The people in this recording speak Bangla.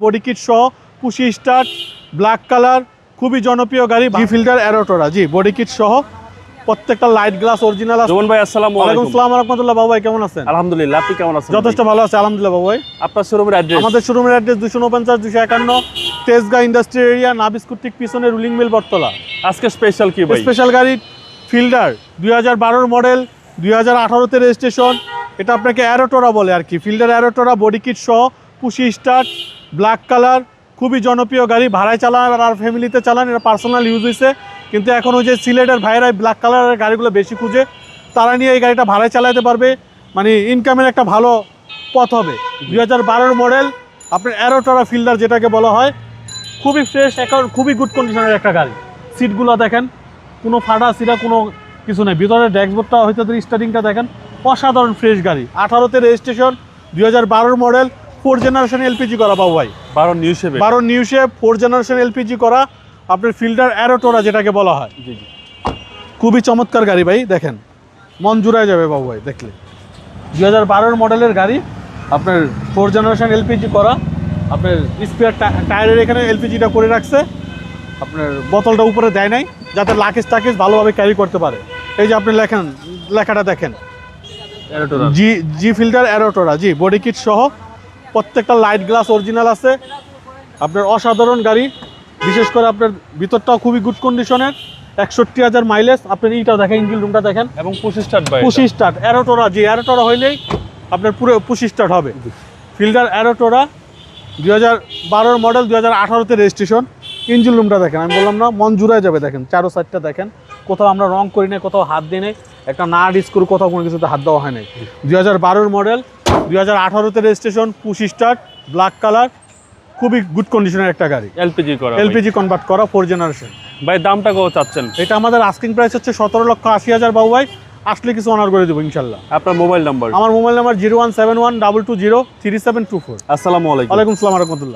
বডি কিট সহ পুশি স্টার্ট ব্ল্যাক কালার খুবই জনপ্রিয় গাড়ি জি ফিল্টার অ্যারোটোরা। জি বডি কিট সহ প্রত্যেকটা লাইট গ্লাস অরিজিনাল আছে ভাই আসসালামু আলাইকুম। আসসালাম রহমতুল্লাহ বাবু ভাই কেমন আছেন? আলহামদুলিল্লাহ আপনি কেমন আছেন যথেষ্ট ভালো আছে আলহামদুলিল্লাহ বাবু ভাই। আপনার শোরুমের অ্যাড্রেস আমাদের শোরুমের অ্যাড্রেস দুশো উনপঞ্চাশ দুশো একান্ন তেজগাঁ ইন্ডাস্ট্রি এরিয়া নাবিস্কুট ঠিক পিছনে রুলিং মিল বটতলা। আজকে স্পেশাল কি ভাই? স্পেশাল গাড়ি ফিল্ডার দুই হাজার বারোর মডেল দুই হাজার আঠারোতে রেজিস্ট্রেশন এটা আপনাকে অ্যারোটোরা বলে আর কি ফিল্ডার অ্যারোটোরা বডি কিট সহ পুশি স্টার্ট ব্ল্যাক কালার, খুবই জনপ্রিয় গাড়ি। ভাড়ায় চালান আর ফ্যামিলিতে চালান এটা পার্সোনাল ইউজ হয়েছে কিন্তু এখন ওই যে সিলেটের ভাইরা ব্ল্যাক কালারের গাড়িগুলো বেশি খুঁজে, তারা নিয়ে এই গাড়িটা ভাড়ায় চালাতে পারবে। মানে ইনকামের একটা ভালো পথ হবে। দুই হাজার মডেল আপনার অ্যারোটোরা ফিল্ডার যেটাকে বলা হয়, খুবই ফ্রেশ এখন খুবই গুড কন্ডিশনের একটা গাড়ি। সিটগুলো দেখেন, কোনো ফাটা সিটা কোনো কিছু নেই। ভিতরে ড্যাশবোর্ডটা, হয়তো স্টার্টিংটা দেখেন, অসাধারণ ফ্রেশ গাড়ি। আঠারোতে রেজিস্ট্রেশন দুই হাজার মডেল ফোর জেনারেশন এলপিজি করা বাবু ভাই। বারো নিউ শেপে বারো new shape four generation LPG করা। আপনার ফিল্টার অ্যারোটোরা যেটাকে বলা হয়। জি জি। খুবই চমৎকার গাড়ি ভাই দেখেন। মন জুড়ায় যাবে বাবু ভাই দেখলে। দু হাজার বারোর মডেলের গাড়ি আপনার ফোর জেনারেশন এলপিজি করা। আপনার স্পেয়ার টায়ারের এখানে এলপিজিটা করে রাখছে। আপনার বোতলটা উপরে দেয় নাই যাতে লাকেজ টাকেজ ভালোভাবে ক্যারি করতে পারে। এই যে আপনি লেখেন লেখাটা দেখেন। জি জি ফিল্টার অ্যারোটোরা জি বডি কিট সহ প্রত্যেকটা লাইট গ্লাস অরিজিনাল আছে। আপনার অসাধারণ গাড়ি। বিশেষ করে আপনার ভিতরটাও খুবই গুড কন্ডিশনের একষট্টি হাজার মাইলেজ আপনার এইটা দেখেন ইঞ্জিন রুমটা দেখেন। এবং পঁচিশ স্টার্ট পুশি স্টার্ট অ্যারোটোরা যে অ্যারোটোরা হইলেই আপনার পুরো পুশি স্টার্ট হবে। ফিল্ডার অ্যারোটোরা দুই হাজার বারোর মডেল দুই হাজার আঠারোতে রেজিস্ট্রেশন ইঞ্জিন রুমটা দেখেন আমি বললাম না মন জুড়ায় যাবে দেখেন চারো সাইডটা দেখেন। কোথাও আমরা রং করি নাই কোথাও হাত দিই নাই। একটা না ডিস্কুর কোথাও কোনো কিছুতে হাত দেওয়া হয় নাই। দুই হাজার বারোর মডেল দুই হাজার আঠারোতে registration push start black colour খুবই গুড কন্ডিশনের একটা গাড়ি। এলপিজি করা এলপিজি কনভার্ট করা ফোর জেনারেশন ভাই দামটা কত চাচ্ছেন? এটা আমাদের আস্কিং প্রাইস হচ্ছে সতেরো লক্ষ আশি হাজার বাবু ভাই। আসলে কিছু অনার করে দেবো ইনশাল্লাহ। আপনার মোবাইল নাম্বার আমার mobile number zero one seven one double two zero three seven two four আসসালামু আলাইকুম। ওয়ালাইকুম আসসালাম রহমতুল্লাহ।